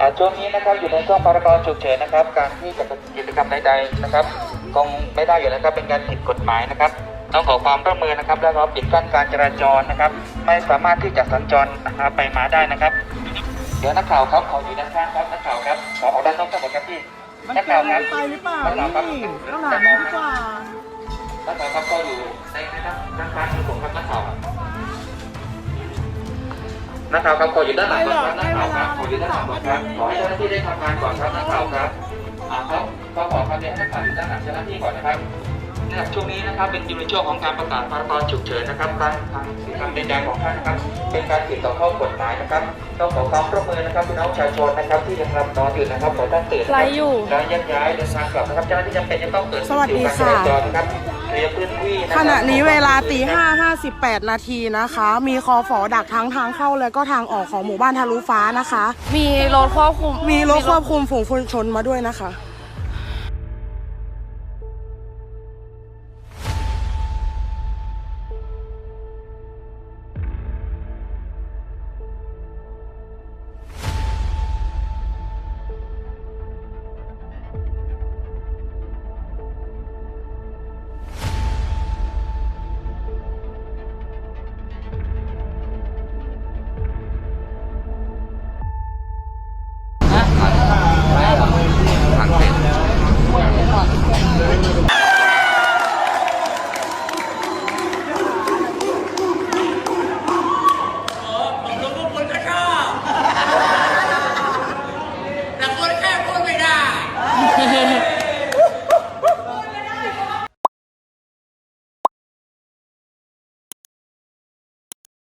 อ่าช่วงนี้นะครับอยู่ในช่วงพรกฉุกเฉินนะครับ การที่จะเป็นกิจกรรมใดๆนะครับคงไม่ได้อยู่แล้วครับเป็นการผิดกฎหมายนะครับ ต้องขอความร่วมมือนะครับ แล้วก็ปิดกั้นการจราจรนะครับ ไม่สามารถที่จะสัญจรนะครับไปมาได้นะครับ เดี๋ยวนักข่าวครับขออยู่ด้านข้างครับนักข่าวครับขอออกด้านนอกทั้งหมดครับพี่มันนักเกิข่าวนครับไปหรือเปล่านักข่าวครับนี่ต้องถามนี้ดีกว่านักข่าวครับก็อยู่ในในด้านด้านข้างของผมครับนักข่าวครับ นักข่าวครับขออยู่ด้านหลังก่อนครับนักข่าวครับขออยู่ด้านหลังก่อนครับขอให้เจ้าหน้าที่ได้ทำงานก่อนครับนักข่าวครับอ่าครับก็ขอความเรียนให้นักข่าวอยู่ด้านหลังเจ้าหน้าที่ก่อนนะครับ เนี่ยช่วงนี้นะครับเป็นอยู่ในช่วงของการประกาศพรกฉุกเฉินนะครับการทางกิจกรรมใดๆของท่านนะครับ เป็นการผิดต่อข้อกฎหมายนะครับต้องขอความร่วมมือนะครับพี่น้องประชาชนนะครับที่ยังหลับนอนอยู่นะครับขอท่านตื่นนะคไลรับฟ์อยู่แล้วแยกย้ายเดินทางกลับนะครับเจ้าหน้าที่จำเป็นจะต้องเปิดสวัสดีค่ะการจราจรนะครับเคลียร์พื้นที่ะครับขณะนี้เวลาตีห้าห้าสิบแปดนาทีนะคะ มีคอฝอดักทั้งทางเข้าและก็ทางออกของหมู่บ้านทะลุฟ้านะคะ มีรถควบคุมมีรถควบคุมฝูงชนมาด้วยนะคะม